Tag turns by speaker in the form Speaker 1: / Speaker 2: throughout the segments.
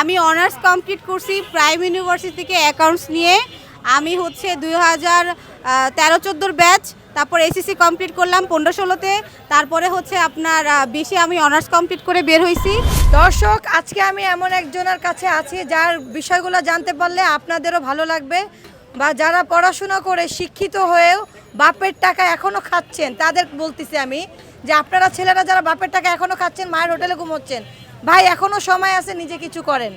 Speaker 1: আমি honours complete করছি prime university থেকে অ্যাকাউন্টস নিয়ে। আমি হচ্ছে দুই হাজার তেরো চোদ্দোর ব্যাচ, তারপর এসএসসি কমপ্লিট করলাম পনেরো ষোলোতে। তারপরে হচ্ছে আপনার বিশে আমি অনার্স কমপ্লিট করে বের হয়েছি
Speaker 2: দর্শক, আজকে আমি এমন একজনের কাছে আছি যার বিষয়গুলো জানতে পারলে আপনাদেরও ভালো লাগবে বা যারা পড়াশোনা করে শিক্ষিত হয়েও বাপের টাকা এখনও খাচ্ছেন, তাদের বলতেছি আমি যে আপনারা ছেলেরা যারা বাপের টাকা এখনও খাচ্ছেন, মায়ের হোটেলে ঘুমোচ্ছেন ভাই, এখনও সময় আছে, নিজে কিছু করেন।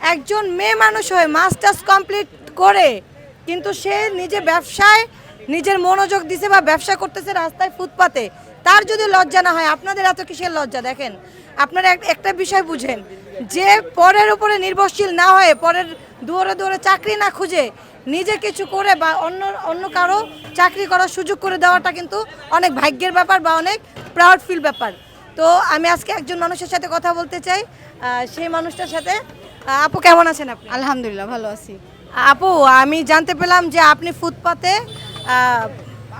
Speaker 2: একজন মেয়ে মানুষ হয়ে মাস্টার্স কমপ্লিট করে, কিন্তু সে নিজে ব্যবসায়, নিজের মনোযোগ দিছে বা ব্যবসা করতেছে রাস্তায়, ফুটপাতে। তার যদি লজ্জা না হয়, আপনাদের এত কিসের লজ্জা? দেখেন, আপনারা এক- একটা বিষয় বুঝেন। যে পরের উপরে নির্ভরশীল না হয়ে, পরের দুয়ারে দুয়ারে চাকরি না খুঁজে, নিজে কিছু করে বা অন্য অন্য কারও চাকরি করার সুযোগ করে দেওয়াটা কিন্তু অনেক ভাগ্যের ব্যাপার বা অনেক প্রাউড ফিল ব্যাপার। তো আমি আজকে একজন মানুষের সাথে কথা বলতে চাই সেই মানুষটার সাথে। আপু কেমন আছেন আপনি?
Speaker 1: আলহামদুলিল্লাহ ভালো আছি।
Speaker 2: আপু আমি জানতে পেলাম যে আপনি ফুটপাতে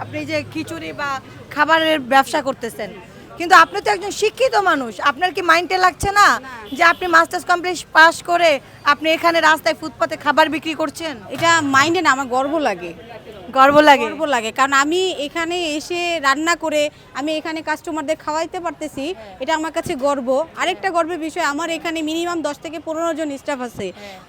Speaker 2: আপনি যে খিচুড়ি বা খাবারের ব্যবসা করতেছেন। কিন্তু আপনি তো একজন শিক্ষিত মানুষ আপনার কি মাইন্ডে লাগছে না যে আপনি মাস্টার্স কমপ্লিট পাস করে আপনি এখানে রাস্তায় ফুটপাতে খাবার বিক্রি করছেন?
Speaker 1: এটা মাইন্ডে না আমার গর্ব লাগে।
Speaker 2: গর্ব লাগে
Speaker 1: গর্ব লাগে। কারণ আমি এখানে এসে রান্না করে আমি এখানে কাস্টমারদের খাওয়াইতে পারতেছি এটা আমার কাছে গর্ব। আরেকটা গর্বের বিষয় আমার এখানে মিনিমাম দশ থেকে পনেরো জন স্টাফ আছে।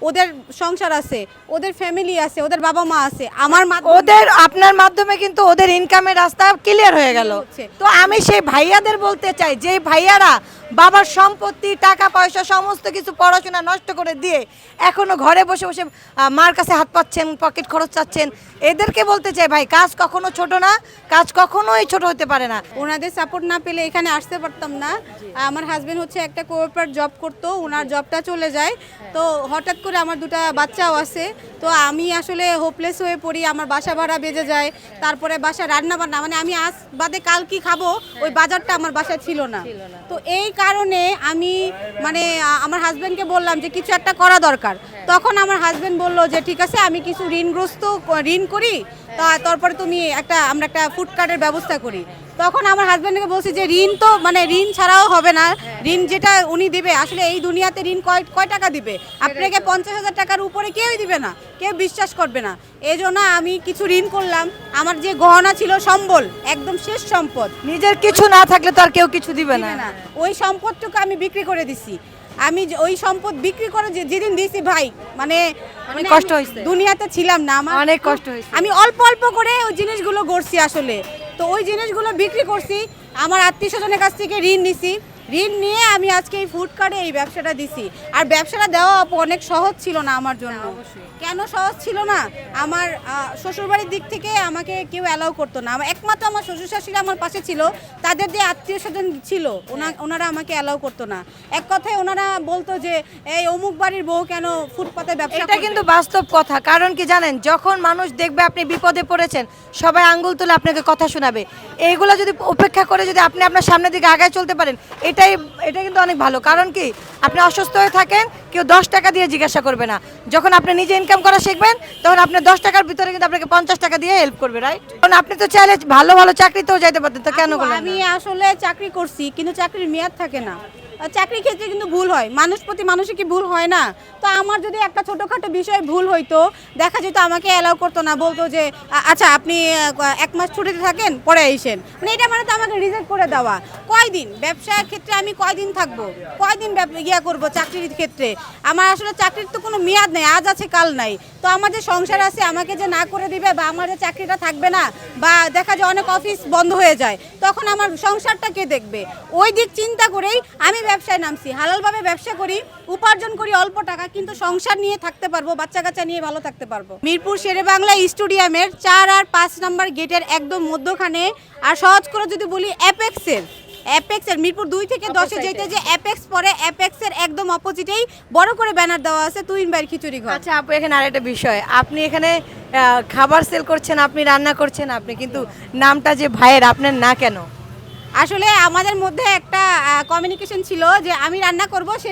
Speaker 1: ওদের সংসার আছে ওদের ফ্যামিলি আছে ওদের বাবা মা আছে আমার
Speaker 2: ওদের আপনার মাধ্যমে কিন্তু ওদের ইনকামের রাস্তা ক্লিয়ার হয়ে গেল। তো আমি সেই ভাইয়াদের বলতে চাই যে ভাইয়ারা বাবার সম্পত্তি টাকা পয়সা সমস্ত কিছু পড়াশোনা নষ্ট করে দিয়ে এখনও ঘরে বসে বসে মার কাছে হাত পাচ্ছেন পকেট খরচ চাচ্ছেন। এদেরকে বলতে চাই ভাই কাজ কখনো ছোট না কাজ কখনোই ছোট হতে পারে না।
Speaker 1: ওনাদের সাপোর্ট না পেলে এখানে আসতে পারতাম না। আমার হাজবেন্ড হচ্ছে একটা কোঅপারেট জব করতো ওনার জবটা চলে যায়। তো হঠাৎ করে আমার দুটো বাচ্চাও আছে। তো আমি আসলে হোপলেস হয়ে পড়ি আমার বাসা ভাড়া বেজে যায় তারপরে বাসা রান্না বান্না মানে আমি আজ বাদে কাল কি খাব ওই বাজারটা আমার বাসায় ছিল না। তো এই কারণে আমি মানে আমার হাজব্যান্ডকে বললাম যে কিছু একটা করা দরকার। তখন আমার হাজবেন্ড বলল যে ঠিক আছে আমি কিছু ঋণগ্রস্ত ঋণ করি তা তারপরে তুমি একটা আমরা একটা ফুড কার্ডের ব্যবস্থা করি। তখন আমার হাজব্যান্ডকে বলছি যে ঋণ তো মানে ঋণ ছাড়াও হবে না। ঋণ যেটা উনি দিবে আসলে এই দুনিয়াতে ঋণ কয় কয় টাকা দিবে? আপনাকে পঞ্চাশ হাজার টাকার উপরে কেউই দিবে না কেউ বিশ্বাস করবে না। এই জন্য আমি কিছু ঋণ করলাম। আমার যে গহনা ছিল সম্বল একদম শেষ সম্পদ।
Speaker 2: নিজের কিছু না থাকলে তো আর কেউ কিছু দিবে না।
Speaker 1: দিবে না। ওই সম্পদটুকু আমি বিক্রি করে দিছি। আমি যে- ওই সম্পদ বিক্রি করে যেদিন দিয়েছি ভাই মানে মানে
Speaker 2: কষ্ট হয়েছে।
Speaker 1: দুনিয়াতে ছিলাম না আমার
Speaker 2: অনেক কষ্ট হয়েছে।
Speaker 1: আমি অল্প অল্প করে ওই জিনিসগুলো গড়ছি আসলে তো ওই জিনিসগুলো বিক্রি করছি আমার আত্মীয় স্বজনের কাছ থেকে ঋণ নিছি ঋণ নিয়ে আমি আজকে এই ফুড কার্ডে এই ব্যবসাটা দিছি। আর ব্যবসাটা দেওয়া অনেক সহজ ছিল না আমার জন্য। কেন সহজ ছিল না? আমার শ্বশুরবাড়ির দিক থেকে আমাকে কেউ অ্যালাউ করতো না। একমাত্র আমার শ্বশুর শাশুড়ি আমার পাশে ছিল। তাদের যে আত্মীয় স্বজন ছিল ওনা- ওনারা আমাকে অ্যালাউ করতো না। এক কথায় ওনারা বলতো যে এই অমুক বাড়ির বউ কেন ফুটপাতে ব্যবসা
Speaker 2: এটা কিন্তু বাস্তব কথা। কারণ কি জানেন যখন মানুষ দেখবে আপনি বিপদে পড়েছেন সবাই আঙ্গুল তুলে আপনাকে কথা শোনাবে। এইগুলো যদি উপেক্ষা করে যদি আপনি আপনার সামনের দিকে আগায় চলতে পারেন এটাই এটা কিন্তু অনেক ভালো। কারণ কি? আপনি অসুস্থ হয়ে থাকেন কেউ দশ টাকা দিয়ে জিজ্ঞাসা করবে না। যখন আপনি নিজে ইনকাম করা শিখবেন তখন আপনি দশ টাকার ভিতরে কিন্তু আপনাকে পঞ্চাশ টাকা দিয়ে হেল্প করবে রাইট কারণ আপনি তো চাইলে ভালো ভালো চাকরিতেও যাইতে পারতেন তো কেন
Speaker 1: আমি আসলে চাকরি করছি কিন্তু চাকরির মেয়াদ থাকে না। আর চাকরির ক্ষেত্রে কিন্তু ভুল হয়। মানুষ প্রতি মানুষের কি ভুল হয় না? তো আমার যদি একটা ছোটোখাটো বিষয় ভুল হইতো, দেখা যেত আমাকে অ্যালাউ করতো না, বলতো যে আচ্ছা আপনি এক মাস ছুটিতে থাকেন, পরে আইসেন। মানে এটা মানে তো আমাকে রিজেক্ট করে দেওয়া। কয়দিন? ব্যবসার ক্ষেত্রে আমি কয়দিন থাকব? কয়দিন ইয়া করব চাকরির ক্ষেত্রে? আমার আসলে চাকরির তো কোনো মেয়াদ নেই, আজ আছে, কাল নাই। তো আমার যে সংসার আছে, আমাকে যে না করে দিবে বা আমার যে চাকরিটা থাকবে না, বা দেখা যায় অনেক অফিস বন্ধ হয়ে যায়, তখন আমার সংসারটা কে দেখবে? ওই দিক চিন্তা করেই আমি ব্যবসায় নামছি। হালালভাবে ব্যবসা করি উপার্জন করি অল্প টাকা কিন্তু সংসার নিয়ে থাকতে পারব বাচ্চা কাচ্চা নিয়ে ভালো থাকতে পারব। মিরপুর শেরে বাংলা স্টুডিয়ামের চার আর পাঁচ নম্বর গেটের একদম মধ্যখানে আর সহজ করে যদি বলি অ্যাপেক্সের অ্যাপেক্সের মিরপুর দুই থেকে দশে যেতে যে অ্যাপেক্স পরে অ্যাপেক্সের একদম অপোজিটেই বড় করে ব্যানার দেওয়া আছে তুইন বাইর খিচুড়ি ঘর।
Speaker 2: আচ্ছা আপু এখানে আরেকটা বিষয়। আপনি এখানে আহ, খাবার সেল করছেন আপনি রান্না করছেন আপনি কিন্তু নামটা যে ভাইয়ের আপনার না কেন?
Speaker 1: আসলে আমাদের মধ্যে একটা কমিউনিকেশন ছিল যে আমি রান্না করব সে